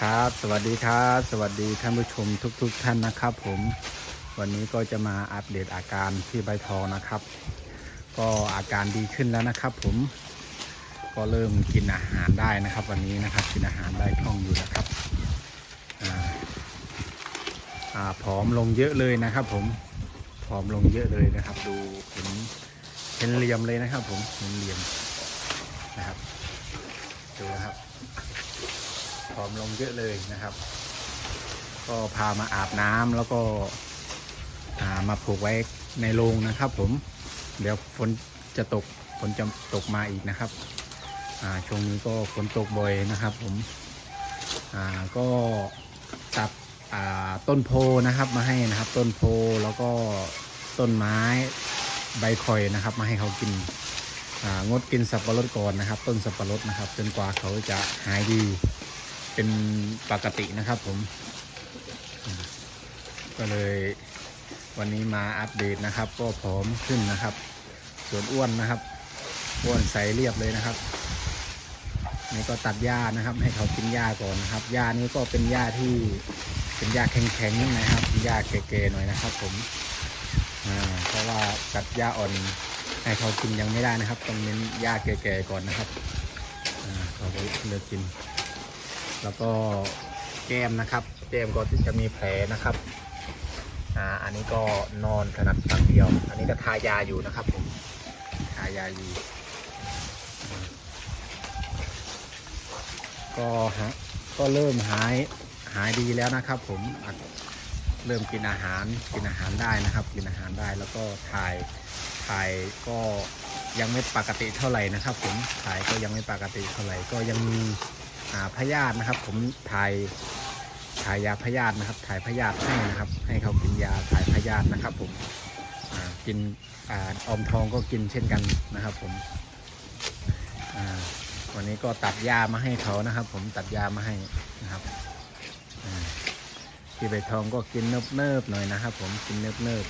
ครับ สวัสดีครับ สวัสดีท่านผู้ชมทุกๆทท่านนะครับ ผม วันนี้ก็จะมาอัปเดตอาการที่ใบทองนะครับ ก็อาการดีขึ้นแล้วนะครับ ผม ก็เริ่มกินอาหารได้นะครับ วันนี้นะครับ กินอาหารได้คล่องอยู่นะครับอ่าผอมลงเยอะเลยนะครับ ผม ผอมลงเยอะเลยนะครับ ดูเห็นเห็นเหลี่ยมเลยนะครับ ผม เห็นเหลี่ยมนะครับ ดูนะครับ ผอมลงเยอะเลยนะครับ ก็พามาอาบน้ำแล้วก็ามาผูกไว้ในโรงนะครับ ผม เดี๋ยวฝนจะตกฝนจะตกมาอีกนะครับช่วงนี้ก็ฝนตกบ่อยนะครับ ผมก็ตัดต้นโพนะครับมาให้นะครับ ต้นโพแล้วก็ต้นไม้ใบข่อยนะครับ มาให้เขากินงดกินสับปะรดก่อนนะครับ ต้นสับปะรดนะครับ จนกว่าเขาจะหายดี เป็นปกตินะครับผม ก็เลยวันนี้มาอัปเดตนะครับ ก็ผอมขึ้นนะครับ ส่วนอ้วนนะครับ อ้วนใสเรียบเลยนะครับนี่ก็ตัดหญ้านะครับ ให้เขากินหญ้าก่อนนะครับหญ้านี้ก็เป็นหญ้าที่เป็นหญ้าแข็งๆนะครับหญ้าแก่ๆหน่อยนะครับ ผมเพราะว่าตัดหญ้าอ่อนให้เขากินยังไม่ได้นะครับ ต้องเน้นหญ้าแก่ๆก่อนนะครับเขาเลือกกิน แล้วก็แก้มนะครับ แก้มก็จะมีแผลนะครับอ่าอันนี้ก็นอนถนัดฝั่งเดียว อันนี้ก็ทายาอยู่นะครับผมทายาอยู่ ก็ฮะก็เริ่มหายหายดีแล้วนะครับ ผมเริ่มกินอาหารกินอาหารได้นะครับ กินอาหารได้แล้วก็ถ่ายถ่ายก็ยังไม่ปกติเท่าไหร่นะครับ ผมถ่ายก็ยังไม่ปกติเท่าไหร่ก็ยังมี พยาธินะครับ ผมถ่ายถ่ายยาพยาธินะครับ ถ่ายพยาธิให้นะครับ ให้เขากินยาถ่ายพยาธินะครับ ผมกินออมทองก็กินเช่นกันนะครับ ผมวันนี้ก็ตัดยามาให้เขานะครับ ผมตัดยามาให้นะครับพี่ใบทองก็กินเนิบเนิบๆหน่อยนะครับ ผมกินเนิบเนิบ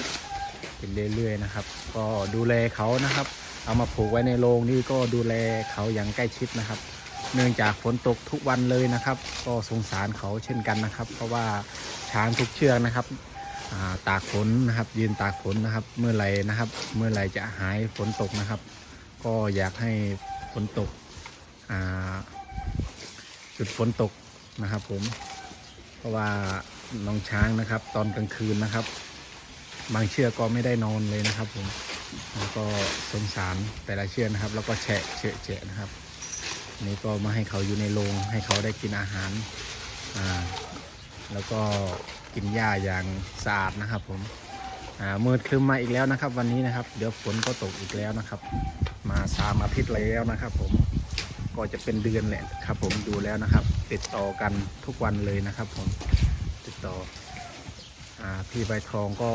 ๆกินเรื่อยๆนะครับ ก็ดูแลเขานะครับ เอามาผูกไว้ในโรงนี่ก็ดูแลเขาอย่างใกล้ชิดนะครับ เนื่องจากฝนตกทุกวันเลยนะครับ ก็สงสารเขาเช่นกันนะครับ เพราะว่าช้างทุกเชือกนะครับาตากฝนนะครับ ยืนตากฝนนะครับ เมื่อไรนะครับ เมื่อไรจะหายฝนตกนะครับ ก็อยากให้ฝนตกอ่าหยุดฝนตกนะครับ ผม เพราะว่าน้องช้างนะครับ ตอนกลางคืนนะครับ บางเชือกก็ไม่ได้นอนเลยนะครับผม แล้วก็สงสารแต่ละเชือกนะครับ แล้วก็แฉะเฉะเฉะนะครับนนี้ก็มาให้เขาอยู่ในโรงให้เขาได้กินอาหารอ่าแล้วก็กินหญ้าอย่างสะอาดนะครับผมอ่ามืดคลึ้มมาอีกแล้วนะครับ วันนี้นะครับ เดี๋ยวฝนก็ตกอีกแล้วนะครับ มาสามอาทิตย์แล้วนะครับ ผมก็จะเป็นเดือนแหละครับ ผมดูแล้วนะครับ ติดต่อกันทุกวันเลยนะครับ ผมติดต่อ พี่ใบทองก็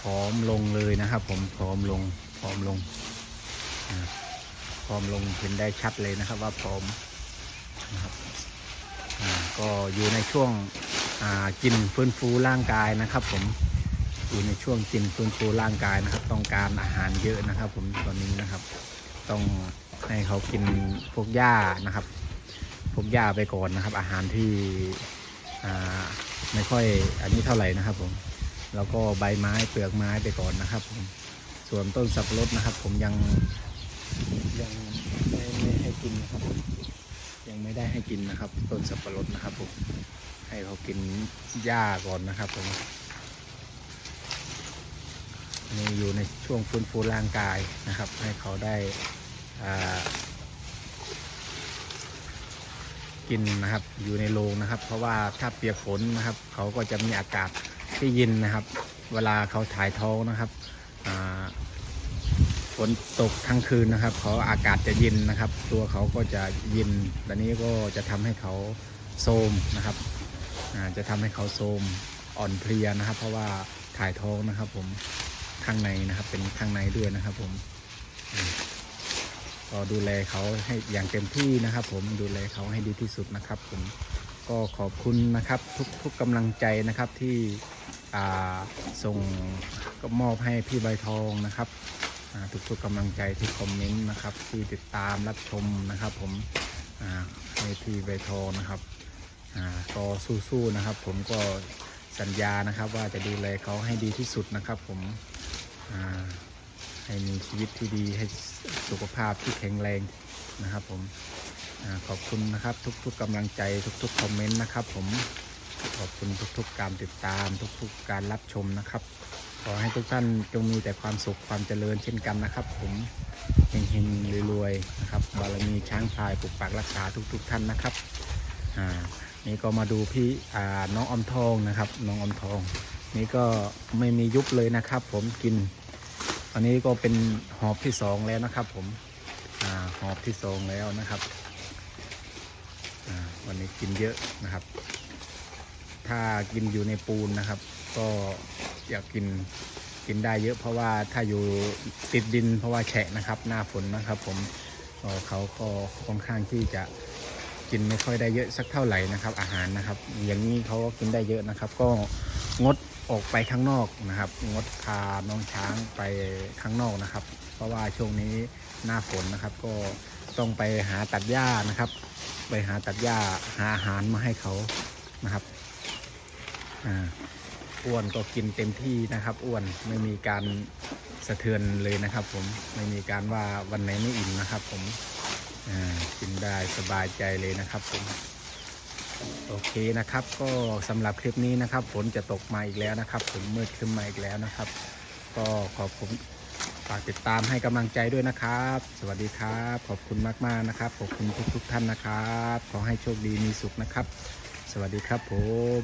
ผอมลงเลยนะครับผมผอมลงผอมลงอ่าผอมลงเห็นได้ชัดเลยนะครับว่าผอมนะครับก็อยู่ในช่วงกินฟื้นฟูร่างกายนะครับ ผมอยู่ในช่วงกินฟื้นฟูร่างกายนะครับ ต้องการอาหารเยอะนะครับ ผมตอนนี้นะครับ ต้องให้เขากินพวกหญ้านะครับ พวกหญ้าไปก่อนนะครับ อาหารที่ไม่ค่อยอันนี้เท่าไหร่นะครับผม แล้วก็ใบไม้เปลือกไม้ไปก่อนนะครับผมส่วนต้นสับปะรดนะครับ ผมยังยังไม่ไม่ให้กินนะครับ ยังไม่ได้ให้กินนะครับ ต้นสับปะรดนะครับผมให้เขากินหญ้าก่อนนะครับผมนี่อยู่ในช่วงฟื้นฟูร่างกายนะครับ ให้เขาได้อ่ากินนะครับอยู่ในโรงนะครับ เพราะว่าถ้าเปียกฝนนะครับ เขาก็จะมีอากาศ ที่เย็นนะครับ เวลาเขาถ่ายท้องนะครับฝนตกทั้งคืนนะครับเขาอากาศจะเย็นนะครับ ตัวเขาก็จะเย็นดังนี้ก็จะทำให้เขาโทมนะครับจะทำให้เขาโทมอ่อนเพลียนะครับ เพราะว่าถ่ายท้องนะครับ ผมข้างในนะครับ เป็นข้างในด้วยนะครับ ผมก็ดูแลเขาให้อย่างเต็มที่นะครับ ผมดูแลเขาให้ดีที่สุดนะครับ ผมก็ขอบคุณนะครับ ทุกทุกกำลังใจนะครับที่ ส่งก็มอบให้พี่ใบทองนะครับทุกทุกกำลังใจที่คอมเมนต์นะครับ ที่ติดตามรับชมนะครับ ผมให้พี่ใบทองนะครับอ่าก็สู้ๆนะครับ ผมก็สัญญานะครับว่าจะดูแลเขาให้ดีที่สุดนะครับ ผมให้มีชีวิตที่ดีให้สุขภาพที่แข็งแรงนะครับ ผมอขอบคุณนะครับ ทุกๆกำลังใจทุกๆคอมเมนต์นะครับ ผม ขอบคุณทุกๆการติดตามทุกๆการรับชมนะครับ ขอให้ทุกท่านจงมีแต่ความสุขความเจริญเช่นกันนะครับ ผมเฮงๆรวยๆนะครับบารมีช้างพายปกปักรักษาทุก ๆ ท่านนะครับอ่านี่ก็มาดูพี่อ่าน้องอมทองนะครับ น้องอมทอง นี่ก็ไม่มียุบเลยนะครับ ผมกินอันนี้ก็เป็นหอบที่สองแล้วนะครับ ผมอ่าหอบที่สองแล้วนะครับอ่าวันนี้กินเยอะนะครับ ถ้ากินอยู่ในปูนนะครับ ก็อยากกินกินได้เยอะเพราะว่าถ้าอยู่ติดดินเพราะว่าแฉะนะครับ หน้าฝนนะครับ ผมเขาก็ค่อนข้างที่จะกินไม่ค่อยได้เยอะสักเท่าไหร่นะครับ อาหารนะครับ อย่างนี้เขาก็กินได้เยอะนะครับ ก็งดออกไปข้างนอกนะครับ งดพาน้องช้างไปข้างนอกนะครับ เพราะว่าช่วงนี้หน้าฝนนะครับ ก็ต้องไปหาตัดหญ้านะครับ ไปหาตัดหญ้าหาอาหารมาให้เขานะครับ อ้วนก็กินเต็มที่นะครับ อ้วนไม่มีการสะเทือนเลยนะครับ ผมไม่มีการว่าวันไหนไม่อิ่มนะครับ ผมกินได้สบายใจเลยนะครับผมโอเคนะครับก็สำหรับคลิปนี้นะครับฝนจะตกมาอีกแล้วนะครับ ผมมืดขึ้นมาอีกแล้วนะครับ ก็ขอบคุณฝากติดตามให้กำลังใจด้วยนะครับ สวัสดีครับ ขอบคุณมากๆนะครับขอบคุณทุกๆท่านนะครับ ขอให้โชคดีมีสุขนะครับ สวัสดีครับผม